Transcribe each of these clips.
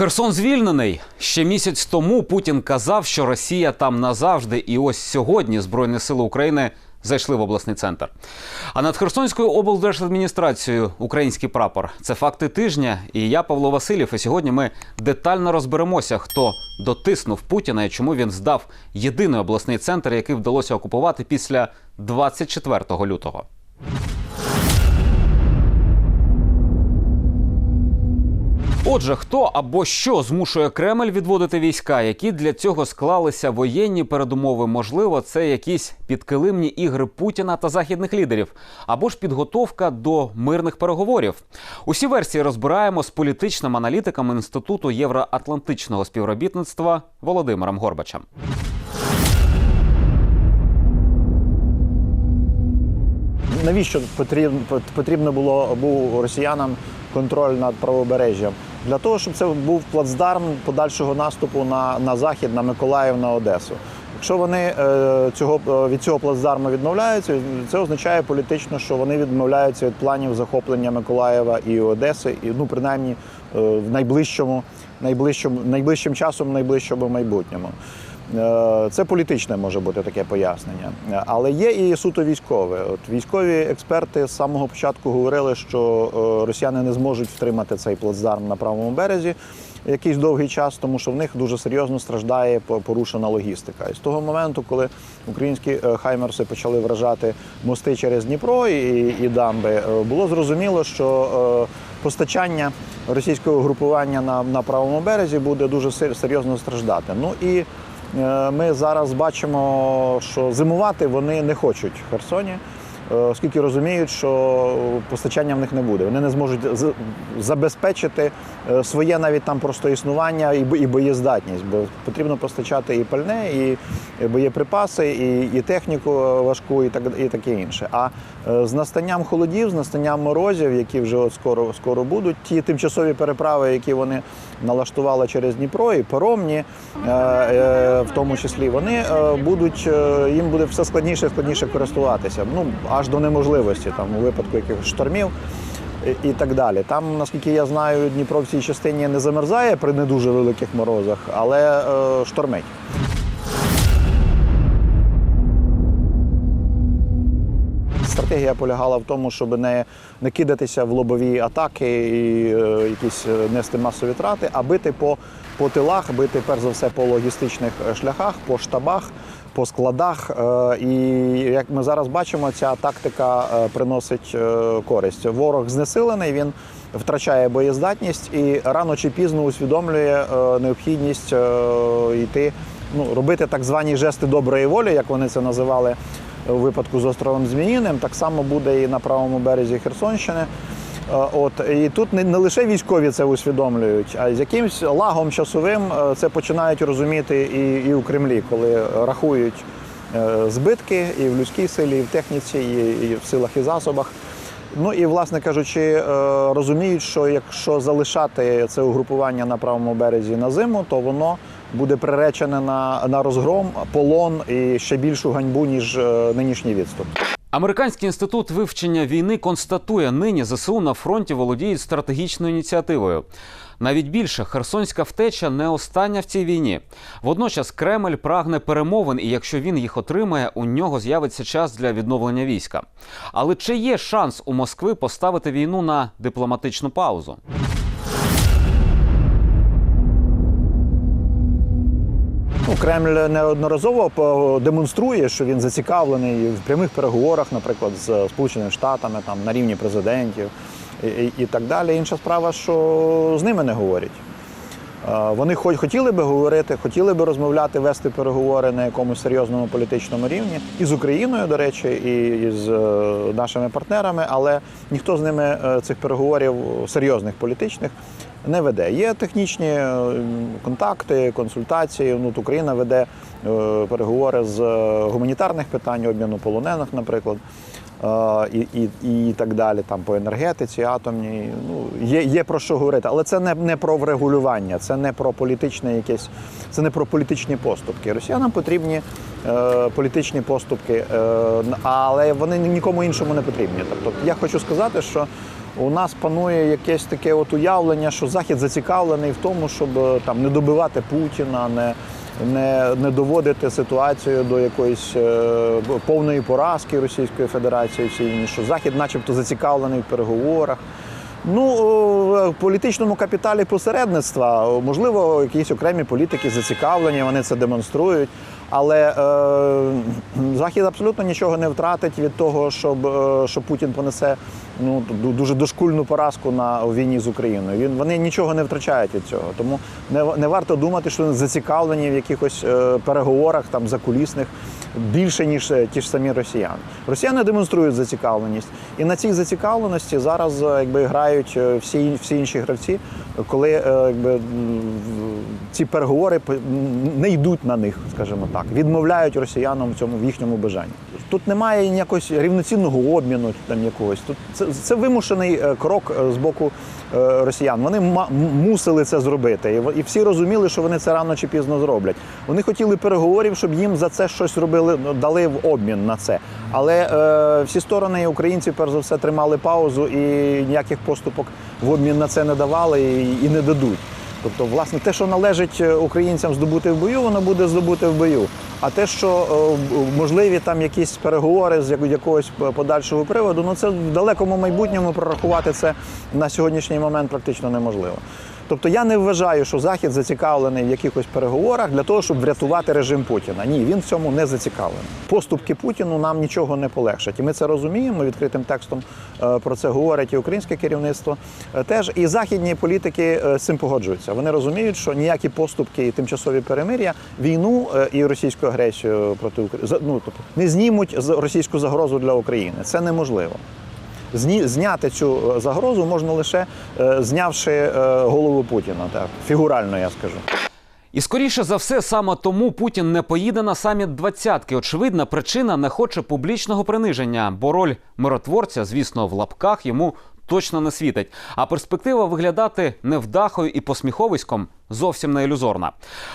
Херсон звільнений. Ще місяць тому Путін казав, що Росія там назавжди, і ось сьогодні Збройні сили України зайшли в обласний центр. А над Херсонською облдержадміністрацією український прапор це факти тижня. І я Павло Васильєв. І сьогодні ми детально розберемося, хто дотиснув Путіна і чому він здав єдиний обласний центр, який вдалося окупувати після 24 лютого. Отже, хто або що змушує Кремль відводити війська, які для цього склалися воєнні передумови? Можливо, це якісь підкилимні ігри Путіна та західних лідерів, або ж підготовка до мирних переговорів. Усі версії розбираємо з політичним аналітиком інституту євроатлантичного співробітництва Володимиром Горбачем. Навіщо потрібно, було був росіянам контроль над правобережжям? Для того, щоб це був плацдарм подальшого наступу на, на захід, на Миколаїв, на Одесу. Якщо вони е, цього е, від цього плацдарму відмовляються, це означає політично, що вони відмовляються від планів захоплення Миколаєва і Одеси, і ну принаймні е, в найближчому, найближчому, найближчим часом, найближчому майбутньому. Е, Це політичне може бути таке пояснення, Е, але є і суто військове. От військові експерти з самого початку говорили, що е, росіяни не зможуть втримати цей плацдарм на правому березі якийсь довгий час, тому що в них дуже серйозно страждає порушена логістика. І з того моменту, коли українські хаймерси почали вражати мости через Дніпро і, і дамби, було зрозуміло, що постачання російського групування на, на правому березі буде дуже серйозно страждати. Ну і Ми зараз бачимо, що зимувати вони не хочуть в Херсоні, е, оскільки розуміють, що постачання в них не буде. Вони не зможуть забезпечити е, своє навіть там просто існування і боєздатність, бо потрібно постачати і пальне, і боєприпаси, і, і техніку е, важку, і так і таке інше. А е, з настанням холодів, з настанням морозів, які вже от скоро скоро будуть, ті тимчасові переправи, які вони налаштували через Дніпро, і паромні, е, е, в тому числі, вони е, будуть е, їм буде все складніше і складніше користуватися. Ну аж до неможливості, там у випадку якихось штормів. і- так далі. Там, наскільки я знаю, Дніпро в цій частині не замерзає при не дуже великих морозах, але е, штормить. Стратегія полягала в тому, щоб не, не кидатися в лобові атаки і е, якісь е, нести масові трати, а бити по, по тилах, бити перш за все по логістичних е, шляхах, по штабах, по складах. Е, і як ми зараз бачимо, ця тактика е, приносить е, користь. Ворог знесилений, він втрачає боєздатність і рано чи пізно усвідомлює необхідність йти, ну, робити так звані жести доброї волі, як вони це називали у випадку з островом Зміїним, так само буде і на правому березі Херсонщини. Е, От і тут не, не лише військові це усвідомлюють, а з якимсь лагом часовим е, це починають розуміти і, і у Кремлі, коли рахують е, збитки і в людській силі, і в техніці, і, і в силах і засобах. Ну і, власне кажучи, розуміють, що якщо залишати це угрупування на правому березі на зиму, то воно буде приречене на, на розгром, полон і ще більшу ганьбу, ніж нинішній відступ. Американський інститут вивчення війни констатує, нині ЗСУ на фронті володіють стратегічною ініціативою. Навіть більше херсонська втеча не остання в цій війні. Водночас Кремль прагне перемовин, і якщо він їх отримає, у нього з'явиться час для відновлення війська. Але чи є шанс у Москви поставити війну на дипломатичну паузу? Кремль неодноразово демонструє, що він зацікавлений в прямих переговорах, наприклад, з Сполученими Штатами, там на рівні президентів і, і, так далі. Інша справа, що з ними не говорять. Е, Вони хоч хотіли би говорити, хотіли би розмовляти, вести переговори на якомусь серйозному політичному рівні і з Україною, до речі, і, і з е, нашими партнерами, але ніхто з ними е, цих переговорів серйозних політичних не веде. Є технічні е, контакти, консультації. Ну, Україна веде е, переговори з е, гуманітарних питань, обміну полонених, наприклад. І, і, і так далі, там по енергетиці, атомній. Ну, є, є про що говорити, але це не, не про врегулювання, це не про політичне якесь, це не про політичні поступки. Росіянам потрібні е, політичні поступки, е, але вони нікому іншому не потрібні. Тобто я хочу сказати, що у нас панує якесь таке от уявлення, що Захід зацікавлений в тому, щоб е, там не добивати Путіна, не, не, не доводити ситуацію до якоїсь е, повної поразки Російської Федерації в цій війні, що Захід, начебто, зацікавлений в переговорах. Ну, в політичному капіталі посередництва, можливо, якісь окремі політики зацікавлені, вони це демонструють. Але е, Захід абсолютно нічого не втратить від того, щоб, е, що Путін понесе ну, дуже дошкульну поразку на війні з Україною. Він, вони нічого не втрачають від цього. Тому не, не варто думати, що вони зацікавлені в якихось е, переговорах там закулісних більше, ніж е, ті ж самі росіяни. Росіяни демонструють зацікавленість. І на цій зацікавленості зараз е, якби, грають е, всі, всі інші гравці, коли якби, ці переговори не йдуть на них, скажімо так, відмовляють росіянам в цьому в їхньому бажанні. Тут немає ніякогось рівноцінного обміну там якогось. Тут це, це вимушений крок з боку росіян. Вони мусили це зробити, і, всі розуміли, що вони це рано чи пізно зроблять. Вони хотіли переговорів, щоб їм за це щось робили, ну, дали в обмін на це. Але е, всі сторони, українці, перш за все, тримали паузу і ніяких поступок в обмін на це не давали і, і не дадуть. Тобто, власне, те, що належить е, українцям здобути в бою, воно буде здобути в бою. А те, що е, можливі там якісь переговори з як- якогось подальшого приводу, ну це в далекому майбутньому прорахувати це на сьогоднішній момент практично неможливо. Тобто я не вважаю, що Захід зацікавлений в якихось переговорах для того, щоб врятувати режим Путіна. Ні, він в цьому не зацікавлений. Поступки Путіну нам нічого не полегшать. І ми це розуміємо. Відкритим текстом е, про це говорить і українське керівництво е, теж. І західні політики е, з цим погоджуються. Вони розуміють, що ніякі поступки і тимчасові перемир'я війну і російську агресію проти України ну, тобто, не знімуть російську загрозу для України. Це неможливо. Зняти цю е, загрозу можна лише е, знявши е, голову Путіна, так фігурально я скажу. І скоріше за все, саме тому Путін не поїде на саміт двадцятки. Очевидна причина не хоче публічного приниження, бо роль миротворця, звісно, в лапках йому точно не світить. А перспектива виглядати невдахою і посміховиськом зовсім не ілюзорна.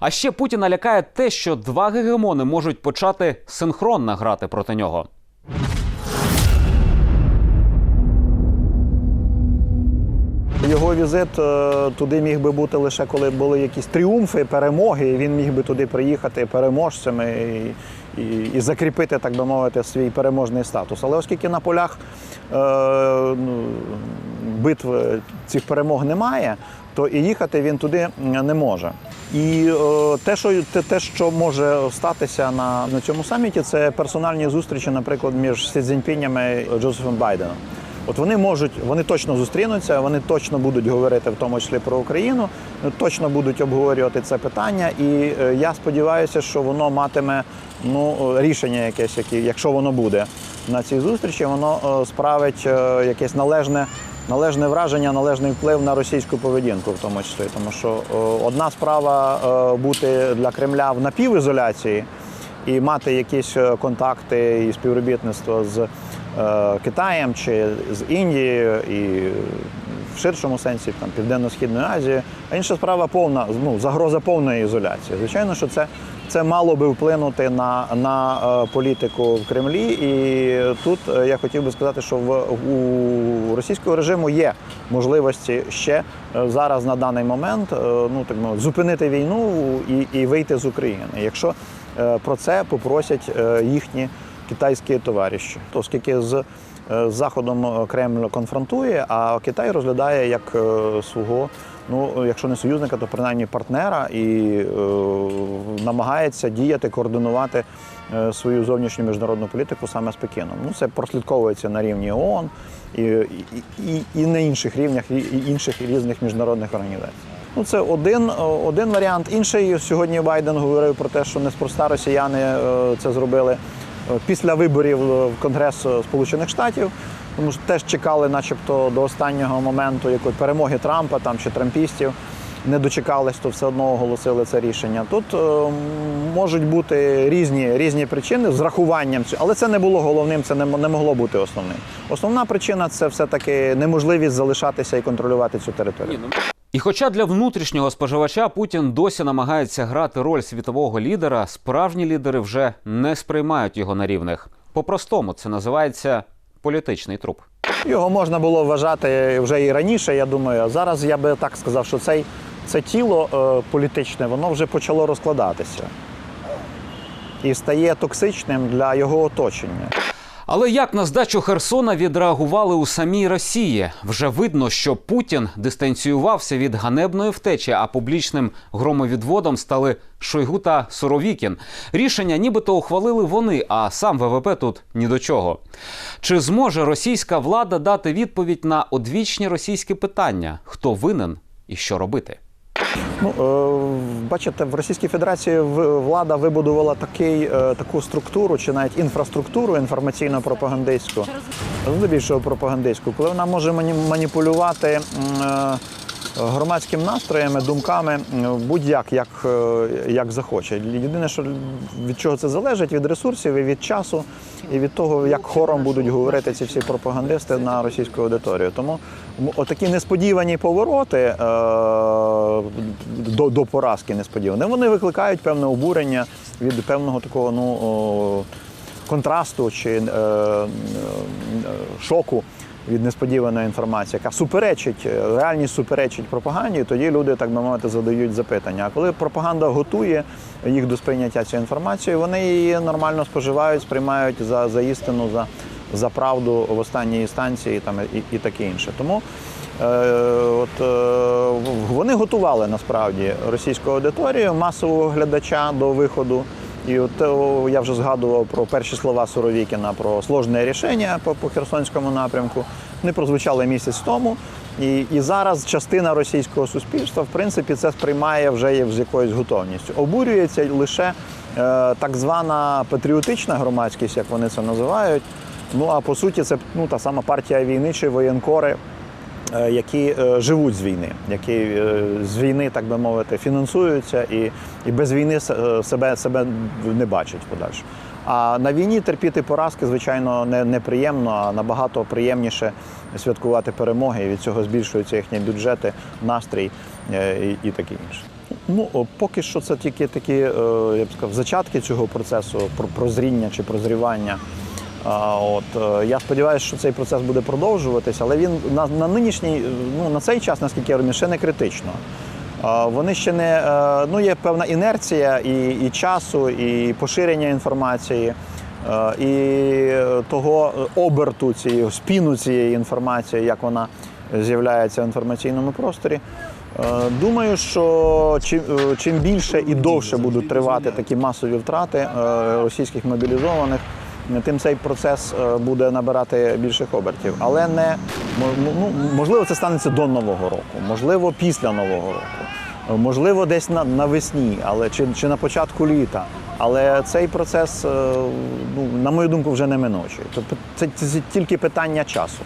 А ще Путіна лякає те, що два гегемони можуть почати синхронно грати проти нього. Його візит е, туди міг би бути лише коли були якісь тріумфи, перемоги. Він міг би туди приїхати переможцями і, і, і закріпити, так би мовити, свій переможний статус. Але оскільки на полях е, ну, битв цих перемог немає, то і їхати він туди не може. І е, те, що те, що може статися на, на цьому саміті, це персональні зустрічі, наприклад, між Сі Цзіньпінями і Джозефом Байденом. От вони можуть, вони точно зустрінуться, вони точно будуть говорити, в тому числі про Україну, точно будуть обговорювати це питання. І е, я сподіваюся, що воно матиме ну, е, рішення якесь, яке, якщо воно буде на цій зустрічі, воно е, справить якесь належне. Належне враження, належний вплив на російську поведінку, в тому числі, тому що одна справа бути для Кремля в напівізоляції і мати якісь контакти і співробітництво з Китаєм чи з Індією і в ширшому сенсі там Південно-Східною Азією. А інша справа повна ну, загроза повної ізоляції. Звичайно, що це, це мало би вплинути на, на е, політику в Кремлі. І тут е, я хотів би сказати, що в у російського режиму є можливості ще е, зараз на даний момент е, ну так мовити, зупинити війну і, і вийти з України. Якщо е, про це попросять е, їхні китайські товариші, оскільки з е, Заходом Кремль конфронтує, а Китай розглядає як е, свого, ну якщо не союзника, то принаймні партнера і е, намагається діяти, координувати е, свою зовнішню міжнародну політику саме з Пекіном. Ну це прослідковується на рівні ООН і, і, і, і на інших рівнях і інших різних міжнародних організацій. Ну, це один, один варіант. Інший сьогодні Байден говорив про те, що неспроста росіяни е, це зробили е, після виборів в Конгрес Сполучених Штатів, тому що теж чекали, начебто, до останнього моменту якої перемоги Трампа там чи трампістів. Не дочекались, то все одно оголосили це рішення. Тут е, можуть бути різні, різні причини з рахуванням, але це не було головним, це не, не могло бути основним. Основна причина це все-таки неможливість залишатися і контролювати цю територію. І хоча для внутрішнього споживача Путін досі намагається грати роль світового лідера, справжні лідери вже не сприймають його на рівних. По-простому це називається політичний труп. Його можна було вважати вже і раніше, я думаю. А зараз я би так сказав, що цей, це тіло е, політичне, воно вже почало розкладатися і стає токсичним для його оточення. Але як на здачу Херсона відреагували у самій Росії? Вже видно, що Путін дистанціювався від ганебної втечі, а публічним громовідводом стали Шойгу та Суровікін. Рішення нібито ухвалили вони, а сам ВВП тут ні до чого. Чи зможе російська влада дати відповідь на одвічні російські питання: хто винен і що робити? Ну, е, бачите, в Російській Федерації влада вибудувала такий, е, таку структуру чи навіть інфраструктуру інформаційно-пропагандистську, здебільшого пропагандистську, коли вона може мані- маніпулювати м, е, настроями, думками будь-як, як, е, як захоче. Єдине, що від чого це залежить, від ресурсів і від часу, і від того, як хором будуть говорити ці всі пропагандисти на російську аудиторію. Тому отакі несподівані повороти е, до, до поразки несподівані, вони викликають певне обурення від певного такого ну, контрасту чи е, шоку від несподіваної інформації, яка суперечить, е, реальність суперечить пропаганді, тоді люди, так би мовити, задають запитання. А коли пропаганда готує їх до сприйняття цієї інформації, вони її нормально споживають, сприймають за, за істину, за, за правду в останній інстанції там, і, і таке інше. Тому е, от, е, вони готували насправді російську аудиторію, масового глядача до виходу. І от я вже згадував про перші слова Суровікіна про сложне рішення по, по Херсонському напрямку. Вони прозвучали місяць тому. І, і зараз частина російського суспільства, в принципі, це сприймає вже з якоюсь готовністю. Обурюється лише е, так звана патріотична громадськість, як вони це називають. Ну а по суті, це ну, та сама партія війни чи воєнкори, е, які е, живуть з війни, які е, з війни, так би мовити, фінансуються і, і без війни е, себе, себе не бачать подальше. А на війні терпіти поразки, звичайно, не, неприємно, а набагато приємніше святкувати перемоги. І від цього збільшуються їхні бюджети, настрій е, і, і таке інше. Ну, поки що це тільки такі, е, я б сказав, зачатки цього процесу про- прозріння чи прозрівання. От е, я сподіваюся, що цей процес буде продовжуватися, але він на, на нинішній, ну на цей час, наскільки я розумію, ще не критично. Вони ще не е, ну є певна інерція і, і часу, і поширення інформації, е, і того оберту цієї спіну цієї інформації, як вона з'являється в інформаційному просторі. Думаю, що чим, чим більше і довше будуть тривати такі масові втрати російських мобілізованих, тим цей процес е, буде набирати більших обертів. Але не ну, можливо, це станеться до нового року, можливо, після нового року, е, можливо, десь на навесні, але чи, чи на початку літа. Але цей процес, е, ну, на мою думку, вже неминучий. Тобто це, це тільки питання часу.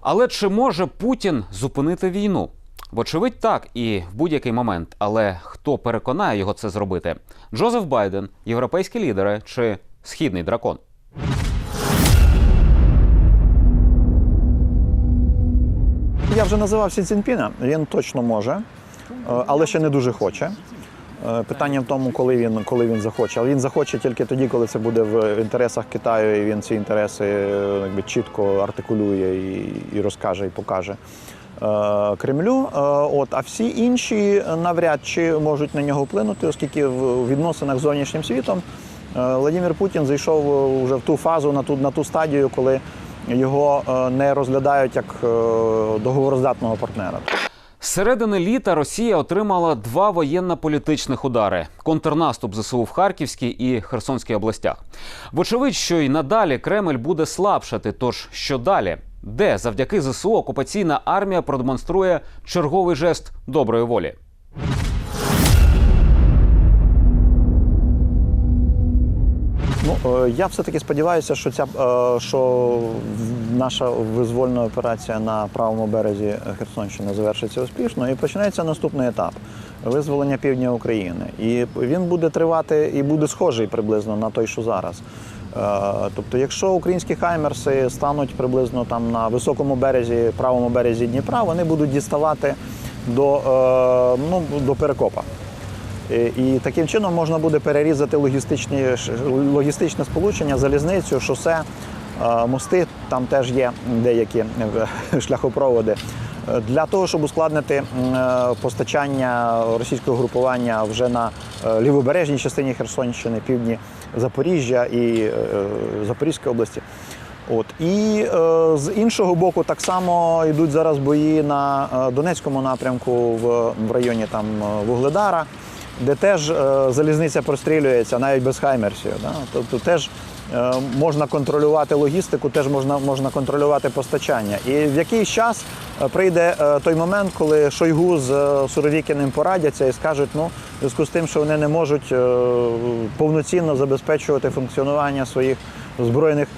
Але чи може Путін зупинити війну? Вочевидь, так і в будь-який момент. Але хто переконає його це зробити? Джозеф Байден, європейські лідери чи східний дракон? Я вже називав Сі Цзіньпіна, він точно може, е, але ще не дуже хоче. Е, Питання в тому, коли він, коли він захоче. Але він захоче тільки тоді, коли це буде в інтересах Китаю, і він ці інтереси е, якби, чітко артикулює і, і розкаже, і покаже Кремлю. От, а всі інші навряд чи можуть на нього вплинути, оскільки в відносинах з зовнішнім світом Владимир Путін зайшов вже в ту фазу, на ту, на ту стадію, коли його е, не розглядають як е, договороздатного партнера. З середини літа Росія отримала два воєнно-політичних удари: контрнаступ ЗСУ в Харківській і Херсонській областях. Вочевидь, що й надалі Кремль буде слабшати. Тож що далі? Де завдяки ЗСУ окупаційна армія продемонструє черговий жест доброї волі? Ну е, я все-таки сподіваюся, що ця е, що наша визвольна операція на правому березі Херсонщини завершиться успішно і починається наступний етап визволення півдня України. І він буде тривати і буде схожий приблизно на той, що зараз. Е, Тобто, якщо українські хаймерси стануть приблизно там на високому березі, правому березі Дніпра, вони будуть діставати до, ну, до перекопа. І, і таким чином можна буде перерізати логістичні, логістичне сполучення, залізницю, шосе, е, мости там теж є деякі е, шляхопроводи. Е, Для того, щоб ускладнити е, постачання російського групування вже на е, лівобережній частині Херсонщини, півдні Запоріжжя і е, Запорізької області. От і е, з іншого боку, так само йдуть зараз бої на е, Донецькому напрямку в, в районі там е, Вугледара, де теж е, залізниця прострілюється навіть без хаймерсів. Тобто теж е, можна контролювати логістику, теж можна, можна контролювати постачання. І в якийсь час е, прийде той момент, коли Шойгу з Суровікіним порадяться і скажуть, ну, в зв'язку з тим, що вони не можуть повноцінно забезпечувати функціонування своїх збройних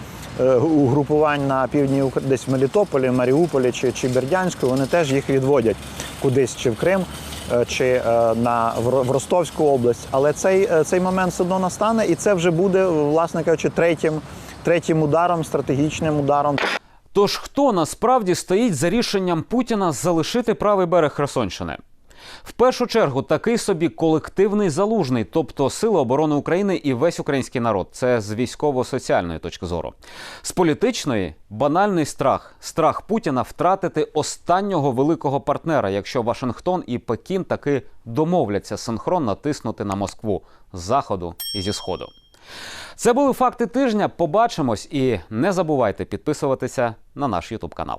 угрупувань на півдні десь в Мелітополі, Маріуполі чи, чи Бердянську, вони теж їх відводять кудись чи в Крим, е, чи е, на в Ростовську область. Але цей, е, цей момент все одно настане, і це вже буде, власне кажучи, третім, третім ударом, стратегічним ударом. Тож хто насправді стоїть за рішенням Путіна залишити правий берег Херсонщини? В першу чергу такий собі колективний залужний, тобто Сили оборони України і весь український народ. Це з військово-соціальної точки зору. З політичної банальний страх страх Путіна втратити останнього великого партнера, якщо Вашингтон і Пекін таки домовляться синхронно тиснути на Москву з заходу і зі сходу. Це були факти тижня. Побачимось і не забувайте підписуватися на наш Ютуб канал.